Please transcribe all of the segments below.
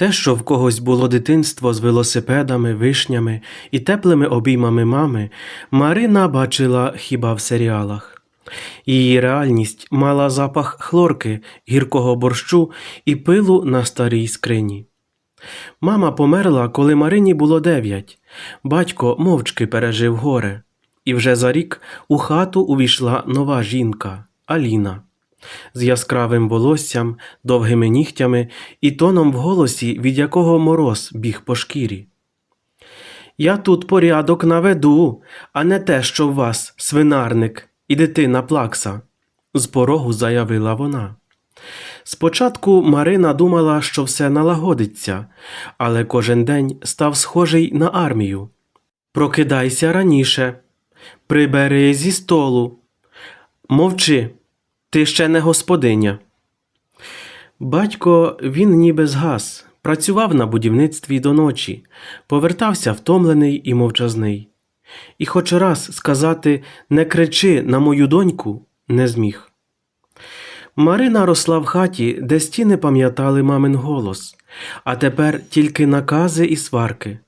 Те, що в когось було дитинство з велосипедами, вишнями і теплими обіймами мами, Марина бачила хіба в серіалах. Її реальність мала запах хлорки, гіркого борщу і пилу на старій скрині. Мама померла, коли Марині було дев'ять. Батько мовчки пережив горе. І вже за рік у хату увійшла нова жінка Аліна з яскравим волоссям, довгими нігтями і тоном в голосі, від якого мороз біг по шкірі. Я тут порядок наведу, а не те, що в вас, свинарник і дитина плакса, з порогу заявила вона. Спочатку Марина думала, що все налагодиться, але кожен день став схожий на армію. Прокидайся раніше, прибери зі столу. Мовчи, ти ще не господиня. Батько він ніби згас, працював на будівництві до ночі, повертався втомлений і мовчазний. І хоч раз сказати не кричи на мою доньку не зміг. Марина росла в хаті, де стіни пам'ятали мамин голос, а тепер тільки накази і сварки.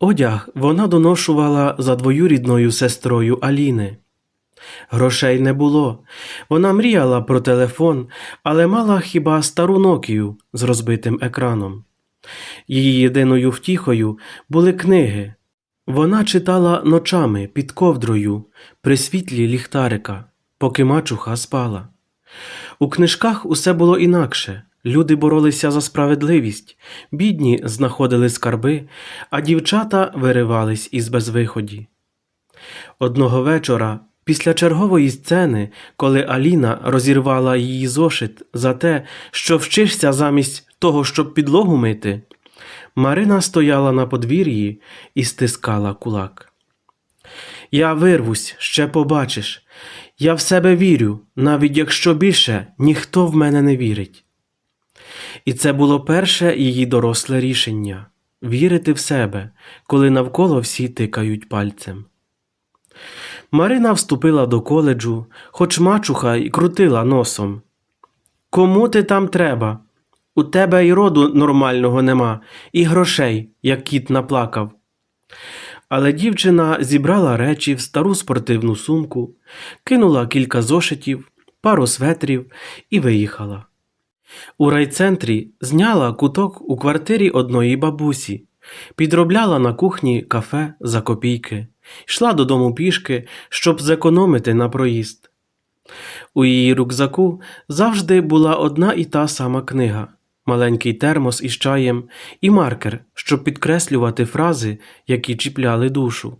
Одяг вона доношувала за двоюрідною сестрою Аліни. Грошей не було. Вона мріяла про телефон, але мала хіба стару Нокію з розбитим екраном. Її єдиною втіхою були книги. Вона читала ночами під ковдрою при світлі ліхтарика, поки мачуха спала. У книжках усе було інакше. Люди боролися за справедливість, бідні знаходили скарби, а дівчата виривались із безвиході. Одного вечора, після чергової сцени, коли Аліна розірвала її зошит за те, що вчишся замість того, щоб підлогу мити, Марина стояла на подвір'ї і стискала кулак. Я вирвусь, ще побачиш. Я в себе вірю, навіть якщо більше ніхто в мене не вірить. І це було перше її доросле рішення вірити в себе, коли навколо всі тикають пальцем. Марина вступила до коледжу, хоч мачуха й крутила носом. Кому ти там треба? У тебе й роду нормального нема, і грошей, як кіт наплакав. Але дівчина зібрала речі в стару спортивну сумку, кинула кілька зошитів, пару светрів і виїхала. У райцентрі зняла куток у квартирі одної бабусі, підробляла на кухні кафе за копійки, йшла додому пішки, щоб зекономити на проїзд. У її рюкзаку завжди була одна і та сама книга, маленький термос із чаєм і маркер, щоб підкреслювати фрази, які чіпляли душу.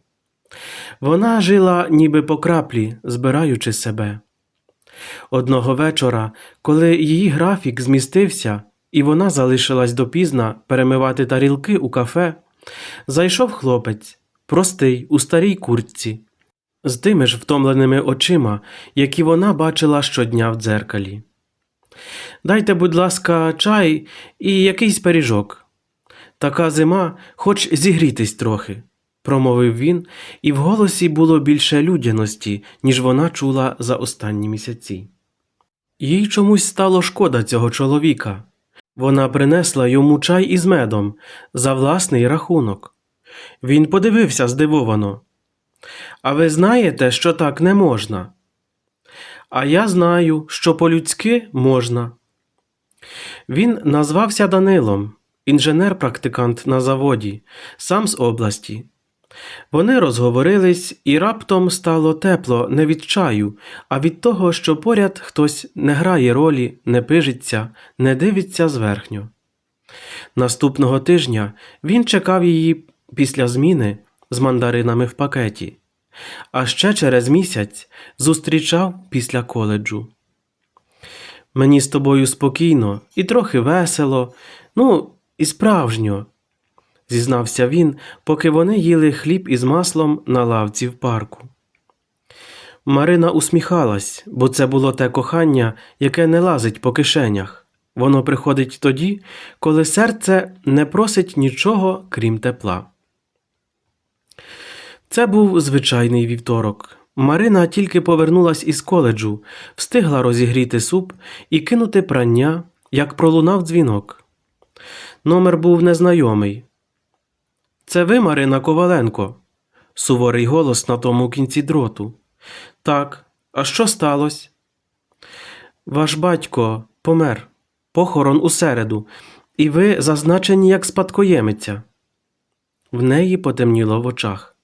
Вона жила ніби по краплі, збираючи себе. Одного вечора, коли її графік змістився, і вона залишилась допізна перемивати тарілки у кафе, зайшов хлопець, простий, у старій куртці, з тими ж втомленими очима, які вона бачила щодня в дзеркалі. Дайте, будь ласка, чай і якийсь пиріжок. Така зима, хоч зігрітись трохи, промовив він, і в голосі було більше людяності, ніж вона чула за останні місяці. Їй чомусь стало шкода цього чоловіка. Вона принесла йому чай із медом за власний рахунок. Він подивився здивовано. А ви знаєте, що так не можна? А я знаю, що по-людськи можна. Він назвався Данилом, інженер-практикант на заводі, сам з області. Вони розговорились, і раптом стало тепло не від чаю, а від того, що поряд хтось не грає ролі, не пижиться, не дивиться зверхньо. Наступного тижня він чекав її після зміни з мандаринами в пакеті, а ще через місяць зустрічав після коледжу. Мені з тобою спокійно і трохи весело, ну, і справжньо, зізнався він, поки вони їли хліб із маслом на лавці в парку. Марина усміхалась, бо це було те кохання, яке не лазить по кишенях. Воно приходить тоді, коли серце не просить нічого, крім тепла. Це був звичайний вівторок. Марина тільки повернулась із коледжу, встигла розігріти суп і кинути прання, як пролунав дзвінок. Номер був незнайомий. Це ви, Марина Коваленко? Суворий голос на тому кінці дроту. Так, а що сталося? Ваш батько помер. Похорон у середу, і ви зазначені як спадкоємиця. В неї потемніло в очах.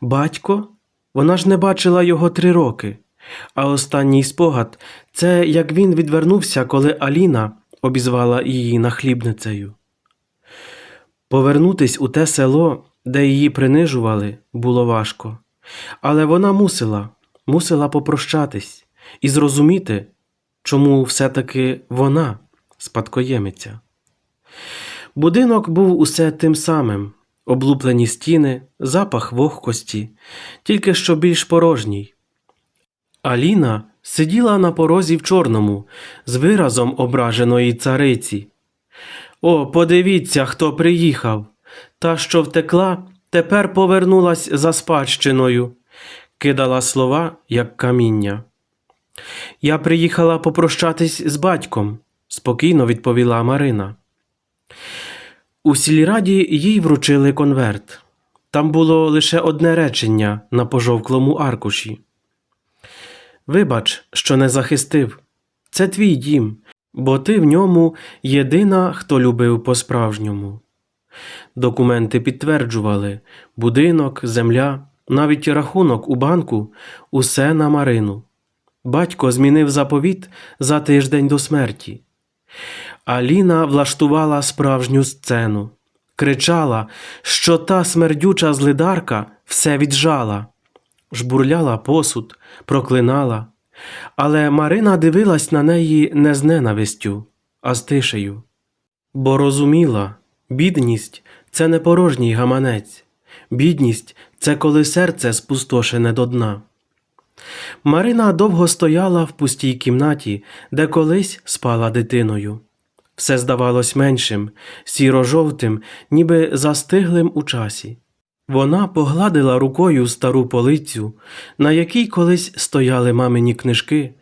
Батько? Вона ж не бачила його три роки. А останній спогад це як він відвернувся, коли Аліна обізвала її нахлібницею. Повернутись у те село, де її принижували, було важко. Але вона мусила, мусила попрощатись і зрозуміти, чому все-таки вона спадкоємиця. Будинок був усе тим самим облуплені стіни, запах вогкості, тільки що більш порожній. Аліна сиділа на порозі в чорному, з виразом ображеної цариці. О, подивіться, хто приїхав. Та, що втекла, тепер повернулась за спадщиною, кидала слова, як каміння. Я приїхала попрощатись з батьком, спокійно відповіла Марина. У сільраді їй вручили конверт. Там було лише одне речення на пожовклому аркуші. Вибач, що не захистив. Це твій дім, бо ти в ньому єдина, хто любив по-справжньому. Документи підтверджували будинок, земля, навіть рахунок у банку усе на Марину. Батько змінив заповіт за тиждень до смерті. Аліна влаштувала справжню сцену, кричала, що та смердюча злидарка все віджала, жбурляла посуд, проклинала. Але Марина дивилась на неї не з ненавистю, а з тишею. Бо розуміла, бідність це не порожній гаманець, бідність це коли серце спустошене до дна. Марина довго стояла в пустій кімнаті, де колись спала дитиною. Все здавалось меншим, сіро-жовтим, ніби застиглим у часі. Вона погладила рукою стару полицю, на якій колись стояли мамині книжки,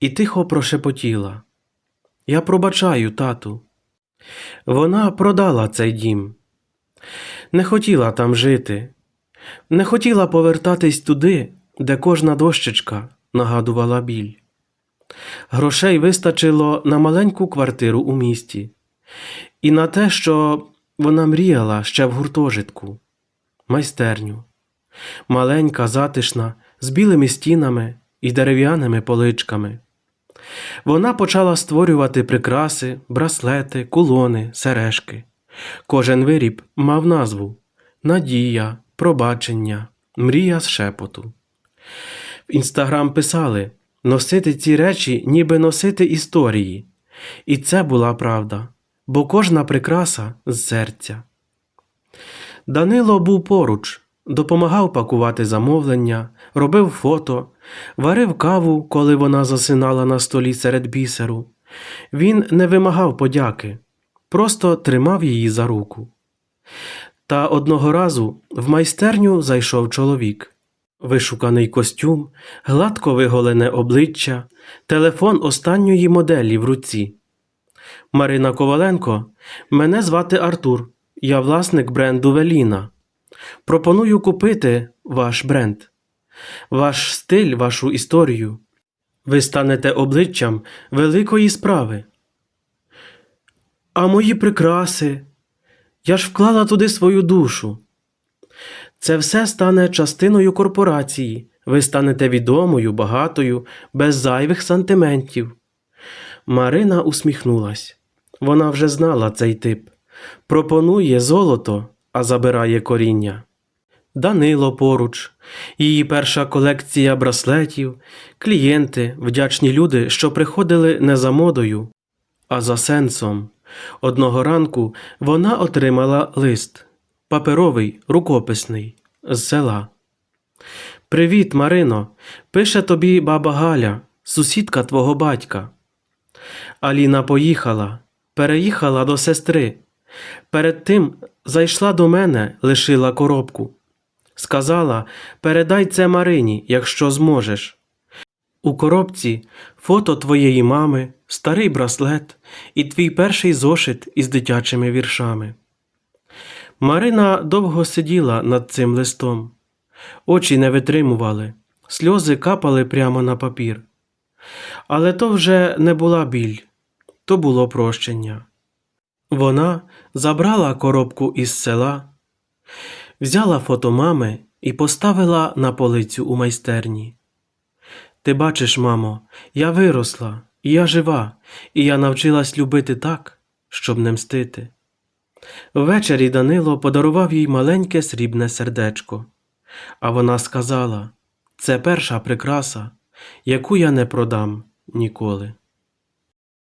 і тихо прошепотіла Я пробачаю, тату. Вона продала цей дім. Не хотіла там жити, не хотіла повертатись туди, де кожна дощечка нагадувала біль. Грошей вистачило на маленьку квартиру у місті, і на те, що вона мріяла ще в гуртожитку, майстерню, маленька, затишна, з білими стінами і дерев'яними поличками. Вона почала створювати прикраси, браслети, кулони, сережки. Кожен виріб мав назву Надія, пробачення, мрія з шепоту. В інстаграм писали носити ці речі, ніби носити історії. І це була правда, бо кожна прикраса з серця. Данило був поруч, допомагав пакувати замовлення, робив фото, варив каву, коли вона засинала на столі серед бісеру. Він не вимагав подяки, просто тримав її за руку. Та одного разу в майстерню зайшов чоловік. Вишуканий костюм, гладко виголене обличчя, телефон останньої моделі в руці. Марина Коваленко, мене звати Артур, я власник бренду Веліна. Пропоную купити ваш бренд, ваш стиль, вашу історію. Ви станете обличчям великої справи. А мої прикраси. Я ж вклала туди свою душу. Це все стане частиною корпорації. Ви станете відомою, багатою, без зайвих сантиментів. Марина усміхнулась. Вона вже знала цей тип. Пропонує золото, а забирає коріння. Данило поруч, її перша колекція браслетів, клієнти, вдячні люди, що приходили не за модою, а за сенсом. Одного ранку вона отримала лист паперовий, рукописний, з села. Привіт, Марино. Пише тобі баба Галя, сусідка твого батька. Аліна поїхала, переїхала до сестри. Перед тим зайшла до мене, лишила коробку. Сказала, передай це Марині, якщо зможеш. У коробці фото твоєї мами, старий браслет і твій перший зошит із дитячими віршами. Марина довго сиділа над цим листом. Очі не витримували, сльози капали прямо на папір. Але то вже не була біль, то було прощення. Вона забрала коробку із села, взяла фото мами і поставила на полицю у майстерні. Ти бачиш, мамо, я виросла, і я жива, і я навчилась любити так, щоб не мстити. Ввечері Данило подарував їй маленьке срібне сердечко, а вона сказала: це перша прикраса, яку я не продам ніколи.